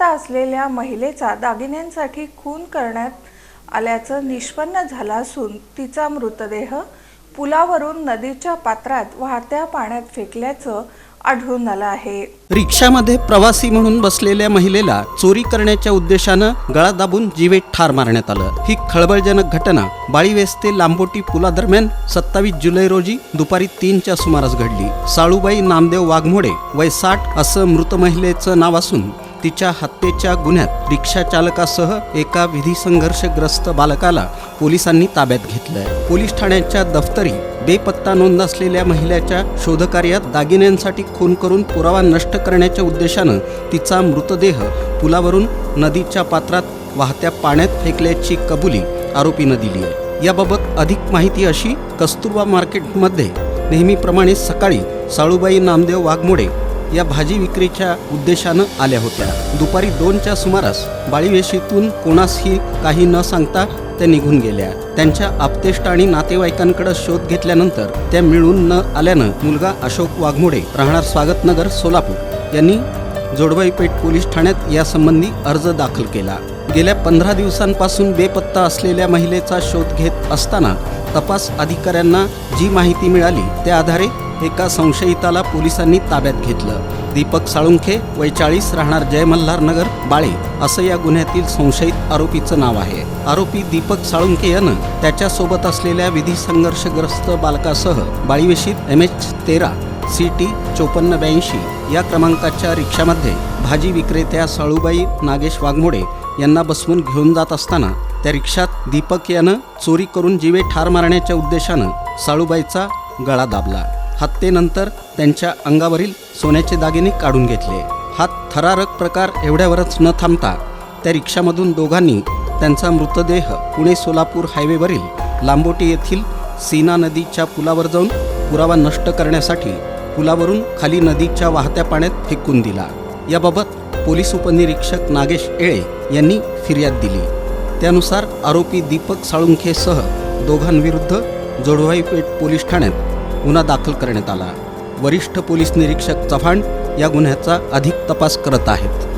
असलेल्या महिलेचा दागिन्यांसाठी खून करण्यात आल्याचं निष्पन्न झालं असून तिचा मृतदेह पुलावरून नदीच्या पात्रात वाहत्या पाण्यात फेकल्याचं आढळून आलं आहे. रिक्षामध्ये प्रवासी म्हणून बसलेल्या महिलेला चोरी करण्याच्या उद्देशानं गळा दाबून जीवेत ठार मारण्यात आलं. ही खळबळजनक घटना बाळीवेस ते लांबोटी पुलादरम्यान सत्तावीस जुलै रोजी दुपारी तीनच्या सुमारास घडली. साळूबाई नामदेव वाघमोडे वय साठ असं मृत महिलेचं नाव असून तिच्या हत्येच्या गुन्ह्यात रिक्षा चालकासह एका विधी संघर्षग्रस्त बालकाला पोलिसांनी ताब्यात घेतलंय. पोलीस ठाण्याच्या दफ्तरी बेपत्ता नोंद असलेल्या महिलेच्या शोधकार्यात दागिन्यांसाठी खून करून पुरावा नष्ट करण्याच्या उद्देशानं तिचा मृतदेह पुलावरून नदीच्या पात्रात वाहत्या पाण्यात फेकल्याची कबुली आरोपीनं दिली आहे. याबाबत अधिक माहिती अशी कस्तुरबा मार्केटमध्ये नेहमीप्रमाणे सकाळी साळूबाई नामदेव वाघमोडे या भाजी विक्रीच्या उद्देशानं आल्या होत्या. दुपारी दोनच्या सुमारास बाळीवेशीतून कोणासही काही न सांगता त्या निघून गेल्या. त्यांच्या आप्तेष्ट आणि नातेवाईकांकडे शोध घेतल्यानंतर त्या मिळून न आल्यानं मुलगा अशोक वाघमोडे राहणार स्वागतनगर सोलापूर यांनी जोडबाईपेठ पोलीस ठाण्यात यासंबंधी अर्ज दाखल केला. गेल्या पंधरा दिवसांपासून बेपत्ता असलेल्या महिलेचा शोध घेत असताना तपास अधिकाऱ्यांना जी माहिती मिळाली त्या आधारे एका संशयिताला पोलिसांनी ताब्यात घेतलं. दीपक साळुंखे वैचाळीस राहणार जयमल्हार नगर बाळे असं या गुन्ह्यातील संशयित आरोपीचं नाव आहे. आरोपी दीपक साळुंखे यानं त्याच्यासोबत असलेल्या विधी संघर्षग्रस्त बालकासह बाळीवेशीत एम एच तेरा सी टी चोपन्न ब्याऐंशी या क्रमांकाच्या रिक्षामध्ये भाजी विक्रेत्या साळूबाई नागेश वाघमोडे यांना बसवून घेऊन जात असताना त्या रिक्षात दीपक यानं चोरी करून जीवे ठार मारण्याच्या उद्देशानं साळूबाईचा गळा दाबला. हत्येनंतर त्यांच्या अंगावरील सोन्याचे दागिने काढून घेतले. हा थरारक प्रकार एवढ्यावरच न थांबता त्या रिक्षामधून दोघांनी त्यांचा मृतदेह पुणे सोलापूर हायवेवरील लांबोटी येथील सीना नदीच्या पुलावर जाऊन पुरावा नष्ट करण्यासाठी पुलावरून खाली नदीच्या वाहत्या पाण्यात फेकून दिला. याबाबत पोलीस उपनिरीक्षक नागेश एळे यांनी फिर्याद दिली. त्यानुसार आरोपी दीपक साळुंखेसह दोघांविरुद्ध जोडवाईपेठ पोलीस ठाण्यात गुन्हा दाखल करण्यात आला. वरिष्ठ पोलीस निरीक्षक चव्हाण या गुन्ह्याचा अधिक तपास करत आहेत.